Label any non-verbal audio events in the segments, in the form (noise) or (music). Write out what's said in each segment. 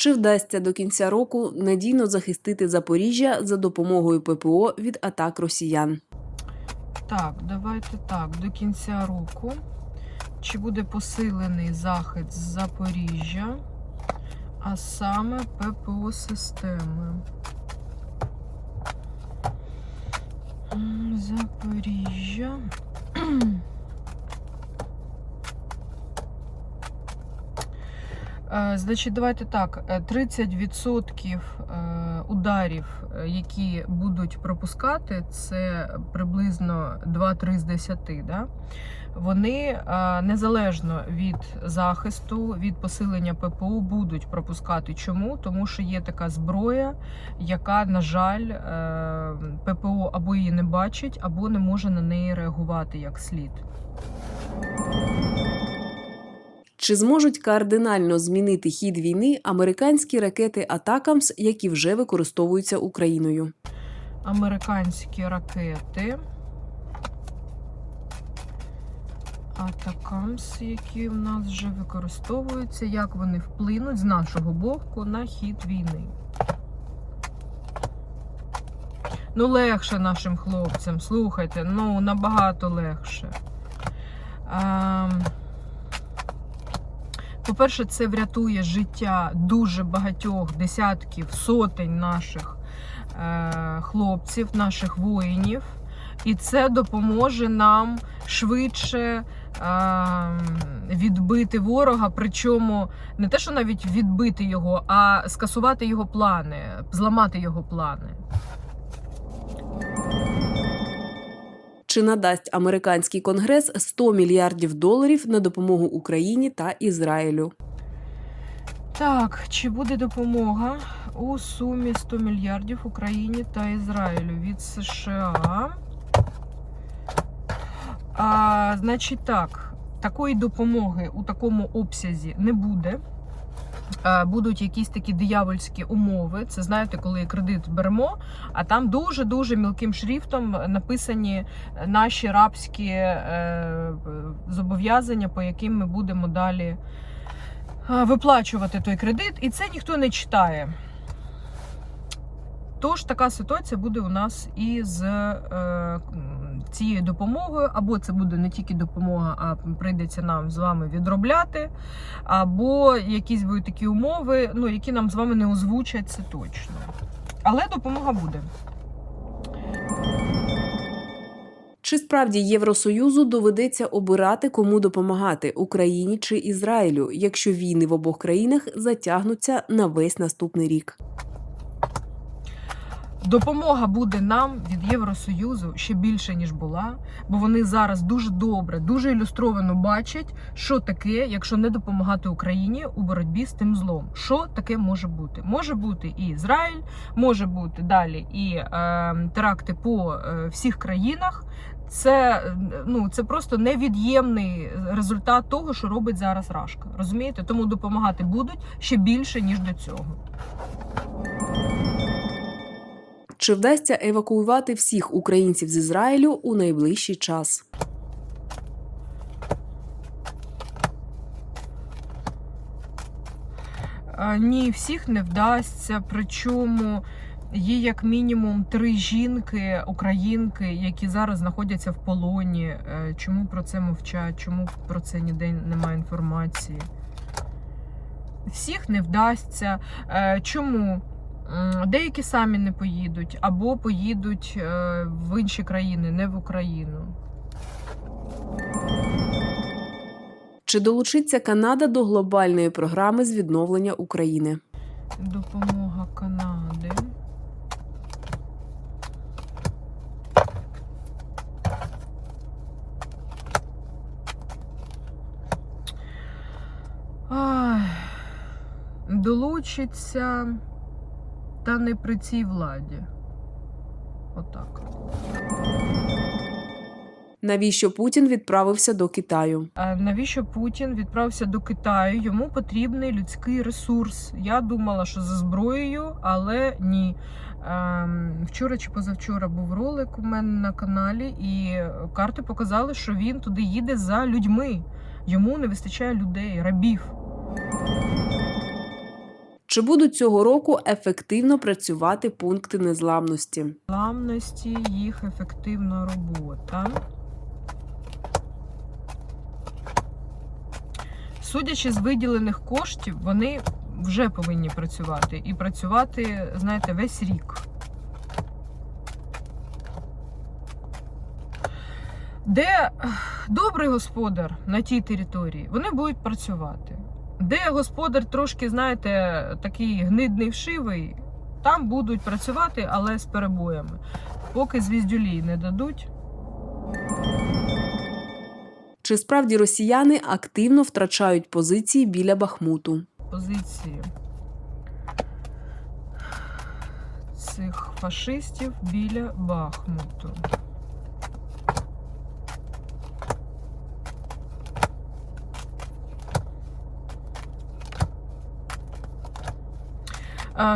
Чи вдасться до кінця року надійно захистити Запоріжжя за допомогою ППО від атак росіян? Так, давайте так, до кінця року. Чи буде посилений захист Запоріжжя, а саме ППО системи? Запоріжжя. (clears throat) Значить, давайте так: е, 30% е, ударів, е, які будуть пропускати, це приблизно 2-3 з 10, да? вони е, незалежно від захисту, від посилення ППО будуть пропускати. Чому? Тому що є така зброя, яка, на жаль, е, ППО або її не бачить, або не може на неї реагувати як слід. Чи зможуть кардинально змінити хід війни американські ракети Атакамс, які вже використовуються Україною? американські ракети. Атакамс, які в нас вже використовуються, як вони вплинуть з нашого боку на хід війни. Ну, легше нашим хлопцям, слухайте, ну набагато легше. Ем, По-перше, це врятує життя дуже багатьох десятків, сотень наших е, хлопців, наших воїнів, і це допоможе нам швидше е, відбити ворога. Причому не те, що навіть відбити його, а скасувати його плани, зламати його плани. Чи надасть американський конгрес 100 мільярдів доларів на допомогу Україні та Ізраїлю? Так, чи буде допомога у сумі 100 мільярдів Україні та Ізраїлю від США? А, значить так, такої допомоги у такому обсязі не буде. А, Будуть якісь такі диявольські умови. Це знаєте, коли кредит беремо, а там дуже-дуже мілким шрифтом написані наші рабські е, зобов'язання, по яким ми будемо далі виплачувати той кредит, і це ніхто не читає. Тож така ситуація буде у нас і з е, цією допомогою, або це буде не тільки допомога, а прийдеться нам з вами відробляти, або якісь будуть такі умови, ну, які нам з вами не озвучать, це точно. Але допомога буде. Чи справді Євросоюзу доведеться обирати, кому допомагати Україні чи Ізраїлю, якщо війни в обох країнах затягнуться на весь наступний рік? Допомога буде нам від Євросоюзу ще більше ніж була, бо вони зараз дуже добре, дуже ілюстровано бачать, що таке, якщо не допомагати Україні у боротьбі з тим злом. Що таке може бути? Може бути і Ізраїль, може бути далі і е, теракти по е, всіх країнах. Це ну це просто невід'ємний результат того, що робить зараз Рашка. Розумієте? Тому допомагати будуть ще більше ніж до цього. Чи вдасться евакуювати всіх українців з Ізраїлю у найближчий час? Ні, всіх не вдасться. Причому є як мінімум три жінки, українки, які зараз знаходяться в полоні. Е, Чому про це мовчать? Чому про це ніде немає інформації? Всіх не вдасться. Е, Чому? Деякі самі не поїдуть, або поїдуть е, в інші країни, не в Україну. Чи долучиться Канада до глобальної програми з відновлення України? Допомога Канади. Долучиться, та не при цій владі. Отак. Навіщо Путін відправився до Китаю? А навіщо Путін відправився до Китаю? Йому потрібний людський ресурс. Я думала, що за зброєю, але ні. Ем, Вчора чи позавчора був ролик у мене на каналі, і карти показали, що він туди їде за людьми. Йому не вистачає людей, рабів. Чи будуть цього року ефективно працювати пункти незламності? Незламності, їх ефективна робота. Судячи з виділених коштів, вони вже повинні працювати. І працювати, знаєте, весь рік. Де добрий господар на тій території, вони будуть працювати. Де господар трошки, знаєте, такий гнидний вшивий, там будуть працювати, але з перебоями. Поки звіздюлі не дадуть, Чи справді росіяни активно втрачають позиції біля Бахмуту? позиції цих фашистів біля Бахмуту.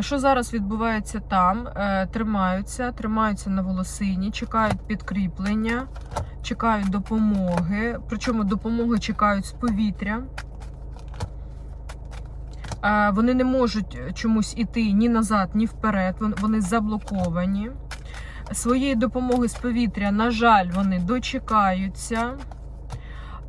Що зараз відбувається там? Е, Тримаються, тримаються на волосині, чекають підкріплення, чекають допомоги. Причому допомоги чекають з повітря. Е, Вони не можуть чомусь іти ні назад, ні вперед. Вони заблоковані. Своєї допомоги з повітря, на жаль, вони дочекаються.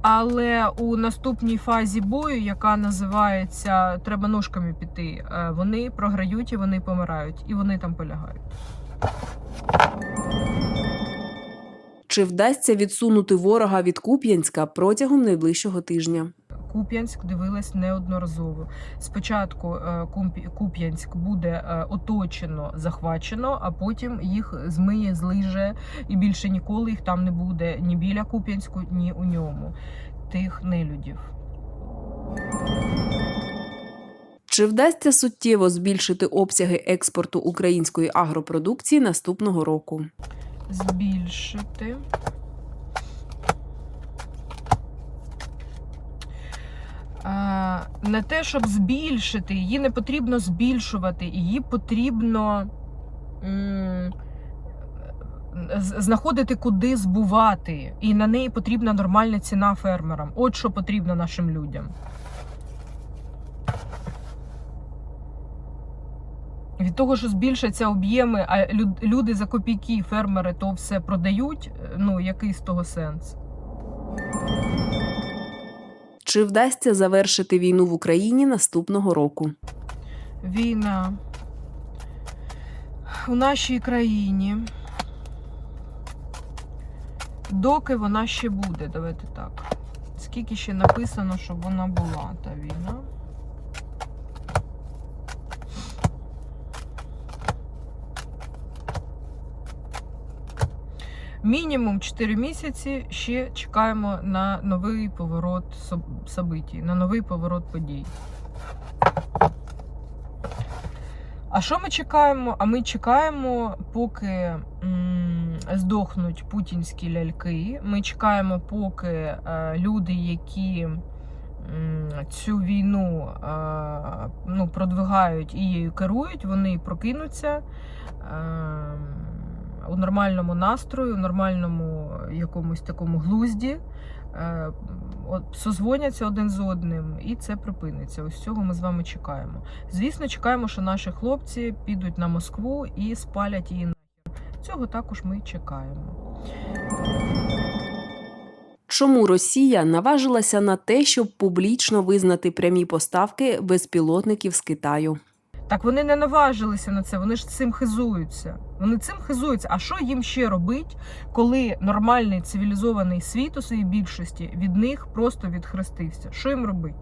Але у наступній фазі бою, яка називається Треба ножками піти, е, вони програють і вони помирають, і вони там полягають. Чи вдасться відсунути ворога від Куп'янська протягом найближчого тижня? Куп'янськ дивилась неодноразово. Спочатку е, Куп'янськ буде е, оточено, захвачено, а потім їх змиє, злиже, і більше ніколи їх там не буде ні біля Куп'янську, ні у ньому. Тих нелюдів. Чи вдасться суттєво збільшити обсяги експорту української агропродукції наступного року? Збільшити. Не те, щоб збільшити, її не потрібно збільшувати, її потрібно знаходити, куди збувати. І на неї потрібна нормальна ціна фермерам. От що потрібно нашим людям. Від того, що збільшаться об'єми, а люд- люди за копійки, фермери то все продають. Ну який з того сенс? Чи вдасться завершити війну в Україні наступного року? Війна у нашій країні. Доки вона ще буде, давайте так. Скільки ще написано, щоб вона була та війна? Мінімум 4 місяці ще чекаємо на новий поворот соб- событий, на новий поворот подій. А що ми чекаємо? А ми чекаємо, поки здохнуть путінські ляльки. Ми чекаємо, поки е, люди, які цю війну е, ну, продвигають і її керують, вони прокинуться. У нормальному настрої, у нормальному якомусь такому глузді, е, созвоняться один з одним, і це припиниться. Ось цього ми з вами чекаємо. Звісно, чекаємо, що наші хлопці підуть на Москву і спалять її нахер. Цього також ми чекаємо. Чому Росія наважилася на те, щоб публічно визнати прямі поставки безпілотників з Китаю? Так вони не наважилися на це, вони ж цим хизуються. Вони цим хизуються. А що їм ще робить, коли нормальний цивілізований світ у своїй більшості від них просто відхрестився? Що їм робить?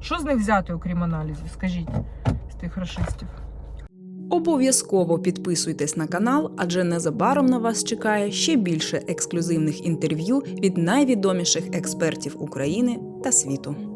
Що з них взяти, окрім аналізів? Скажіть з тих рашистів. Обов'язково підписуйтесь на канал, адже незабаром на вас чекає ще більше ексклюзивних інтерв'ю від найвідоміших експертів України та світу.